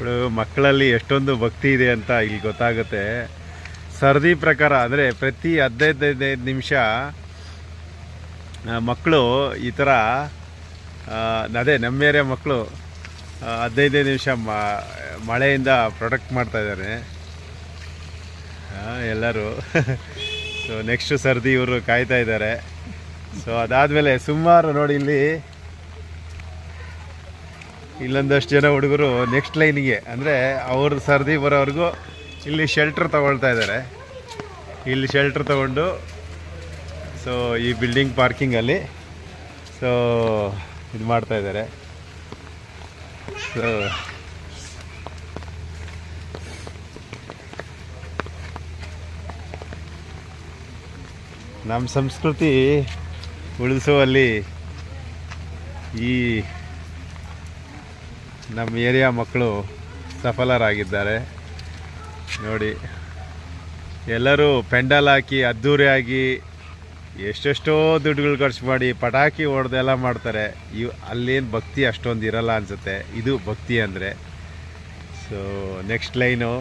ಇವಳು ಮಕ್ಕಳಲ್ಲಿ ಎಷ್ಟೊಂದು ಭಕ್ತಿ ಇದೆ ಅಂತ ಇಲ್ಲಿ ಗೊತ್ತಾಗುತ್ತೆ. ಸರದಿ ಪ್ರಕಾರ ಅಂದರೆ ಪ್ರತಿ ಹದಿನೈದು ಹದಿನೈದು ನಿಮಿಷ ಮಕ್ಕಳು ಈ ಥರ ಅದೇ ನಮ್ಮ ಏರಿಯಾ ಮಕ್ಕಳು ಹದಿನೈದು ನಿಮಿಷ ಮಳೆಯಿಂದ ಪ್ರೊಟೆಕ್ಟ್ ಮಾಡ್ತಾಯಿದ್ದಾರೆ ಎಲ್ಲರೂ. ಸೊ ನೆಕ್ಸ್ಟ್ ಸರ್ದಿ ಇವರು ಕಾಯ್ತಾ ಇದ್ದಾರೆ. ಸೊ ಅದಾದಮೇಲೆ ಸುಮಾರು ನೋಡಿ ಇಲ್ಲಿ ಇಲ್ಲೊಂದಷ್ಟು ಜನ ಹುಡುಗರು ನೆಕ್ಸ್ಟ್ ಲೈನಿಗೆ ಅಂದರೆ ಅವ್ರ ಸರ್ದಿ ಬರೋವರೆಗೂ ಇಲ್ಲಿ ಶೆಲ್ಟರ್ ತೊಗೊಳ್ತಾ ಇದ್ದಾರೆ ಇಲ್ಲಿ ಶೆಲ್ಟರ್ ತಗೊಂಡು ಸೊ ಈ ಬಿಲ್ಡಿಂಗ್ ಪಾರ್ಕಿಂಗಲ್ಲಿ ಸೊ ಇದು ಮಾಡ್ತಾ ಇದ್ದಾರೆ ಸೊ ನಮ್ಮ ಸಂಸ್ಕೃತಿ ಉಳಿಸುವಲ್ಲಿ ಈ ನಮ್ಮ ಏರಿಯಾ ಮಕ್ಕಳು ಸಫಲರಾಗಿದ್ದಾರೆ. ನೋಡಿ ಎಲ್ಲರೂ ಪೆಂಡಲ್ ಹಾಕಿ ಅದ್ಧೂರಿಯಾಗಿ ಎಷ್ಟೆಷ್ಟೋ ದುಡ್ಡುಗಳು ಖರ್ಚು ಮಾಡಿ ಪಟಾಕಿ ಹೊಡೆದೆಲ್ಲ ಮಾಡ್ತಾರೆ. ಇವು ಅಲ್ಲೇನು ಭಕ್ತಿ ಅಷ್ಟೊಂದು ಇರಲ್ಲ ಅನಿಸುತ್ತೆ. ಇದು ಭಕ್ತಿ ಅಂದರೆ. ಸೊ ನೆಕ್ಸ್ಟ್ ಲೈನು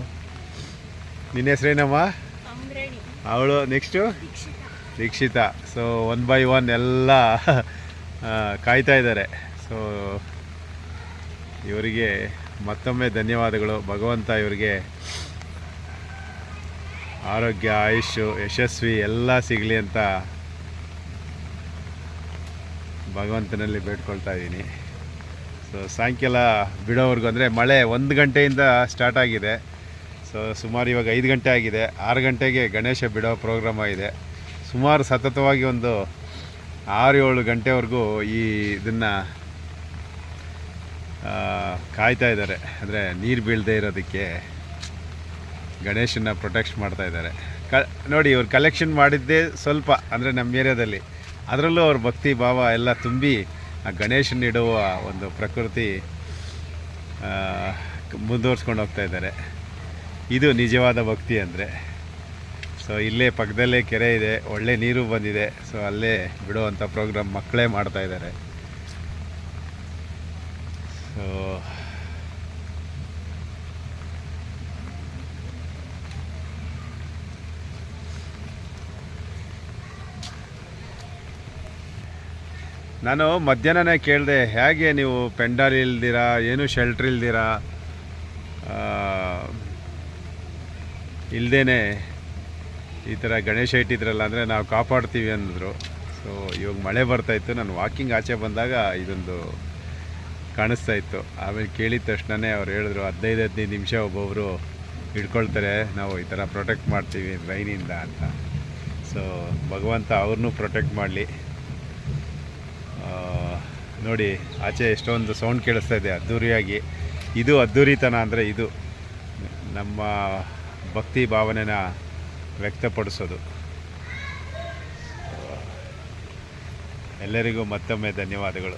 ನಿನ್ನ ಹೆಸ್ರೇನಮ್ಮ? ಅವಳು next Dikshita. So one by one ಎಲ್ಲ ಕಾಯ್ತಾ ಇದ್ದಾರೆ. ಸೊ ಇವರಿಗೆ ಮತ್ತೊಮ್ಮೆ ಧನ್ಯವಾದಗಳು. ಭಗವಂತ ಇವರಿಗೆ ಆರೋಗ್ಯ ಆಯುಷು ಯಶಸ್ವಿ ಎಲ್ಲ ಸಿಗಲಿ ಅಂತ ಭಗವಂತನಲ್ಲಿ ಬೇಡ್ಕೊಳ್ತಾ ಇದ್ದೀನಿ. ಸೊ ಸಾಯಂಕಾಲ ಬಿಡೋವರೆಗೂ ಅಂದರೆ ಮಳೆ ಒಂದು ಗಂಟೆಯಿಂದ ಸ್ಟಾರ್ಟ್ ಆಗಿದೆ. ಸೊ ಸುಮಾರು ಇವಾಗ ಐದು ಗಂಟೆ ಆಗಿದೆ. ಆರು ಗಂಟೆಗೆ ಗಣೇಶ ಬಿಡೋ ಪ್ರೋಗ್ರಾಮ್ ಆಗಿದೆ. ಸುಮಾರು ಸತತವಾಗಿ ಒಂದು ಆರು ಏಳು ಗಂಟೆವರೆಗೂ ಈ ಇದನ್ನು ಕಾಯ್ತಾ ಇದ್ದಾರೆ. ಅಂದರೆ ನೀರು ಬೀಳದೆ ಇರೋದಕ್ಕೆ ಗಣೇಶನ ಪ್ರೊಟೆಕ್ಟ್ ಮಾಡ್ತಾ ಇದ್ದಾರೆ. ಕ, ನೋಡಿ ಇವ್ರು ಕಲೆಕ್ಷನ್ ಮಾಡಿದ್ದೇ ಸ್ವಲ್ಪ ಅಂದರೆ ನಮ್ಮ ಏರಿಯಾದಲ್ಲಿ. ಅದರಲ್ಲೂ ಅವ್ರ ಭಕ್ತಿ ಭಾವ ಎಲ್ಲ ತುಂಬಿ ಆ ಗಣೇಶನ ಇಡುವ ಒಂದು ಪ್ರಕೃತಿ ಮುಂದುವರ್ಸ್ಕೊಂಡು ಹೋಗ್ತಾ ಇದ್ದಾರೆ. ಇದು ನಿಜವಾದ ಭಕ್ತಿ ಅಂದರೆ. ಸೊ ಇಲ್ಲೇ ಪಕ್ಕದಲ್ಲೇ ಕೆರೆ ಇದೆ, ಒಳ್ಳೆ ನೀರು ಬಂದಿದೆ. ಸೊ ಅಲ್ಲೇ ಬಿಡುವಂಥ ಪ್ರೋಗ್ರಾಮ್ ಮಕ್ಕಳೇ ಮಾಡ್ತಾ ಸೊ ನಾನು ಮಧ್ಯಾಹ್ನನೇ ಕೇಳಿದೆ, ಹೇಗೆ ನೀವು ಪೆಂಡಾಲ್ ಇಲ್ದಿರಾ, ಏನು ಶೆಲ್ಟರ್ ಇಲ್ದಿರಾ? ಇಲ್ದೇನೆ ಈ ಥರ ಗಣೇಶ ಇಟ್ಟಿದ್ರಲ್ಲ ಅಂದರೆ ನಾವು ಕಾಪಾಡ್ತೀವಿ ಅಂದರು. ಸೊ ಇವಾಗ ಮಳೆ ಬರ್ತಾಯಿತ್ತು ನಾನು ವಾಕಿಂಗ್ ಆಚೆ ಬಂದಾಗ ಇದೊಂದು ಕಾಣಿಸ್ತಾ ಇತ್ತು. ಆಮೇಲೆ ಕೇಳಿದ ತಕ್ಷಣವೇ ಅವ್ರು ಹೇಳಿದ್ರು, ಹದಿನೈದು ಹದಿನೈದು ನಿಮಿಷ ಒಬ್ಬೊಬ್ಬರು ಹಿಡ್ಕೊಳ್ತಾರೆ, ನಾವು ಈ ಥರ ಪ್ರೊಟೆಕ್ಟ್ ಮಾಡ್ತೀವಿ ರೈನಿಂದ ಅಂತ. ಸೊ ಭಗವಂತ ಅವ್ರನ್ನೂ ಪ್ರೊಟೆಕ್ಟ್ ಮಾಡಲಿ. ನೋಡಿ, ಆಚೆ ಎಷ್ಟೊಂದು ಸೌಂಡ್ ಕೇಳಿಸ್ತಾ ಇದೆ ಅದ್ಧೂರಿಯಾಗಿ ಇದು ಅದ್ಧೂರಿತನ ಅಂದರೆ ಇದು. ನಮ್ಮ ಭಕ್ತಿ ಭಾವನೆನ ವ್ಯಕ್ತಪಡಿಸೋದು. ಎಲ್ಲರಿಗೂ ಮತ್ತೊಮ್ಮೆ ಧನ್ಯವಾದಗಳು.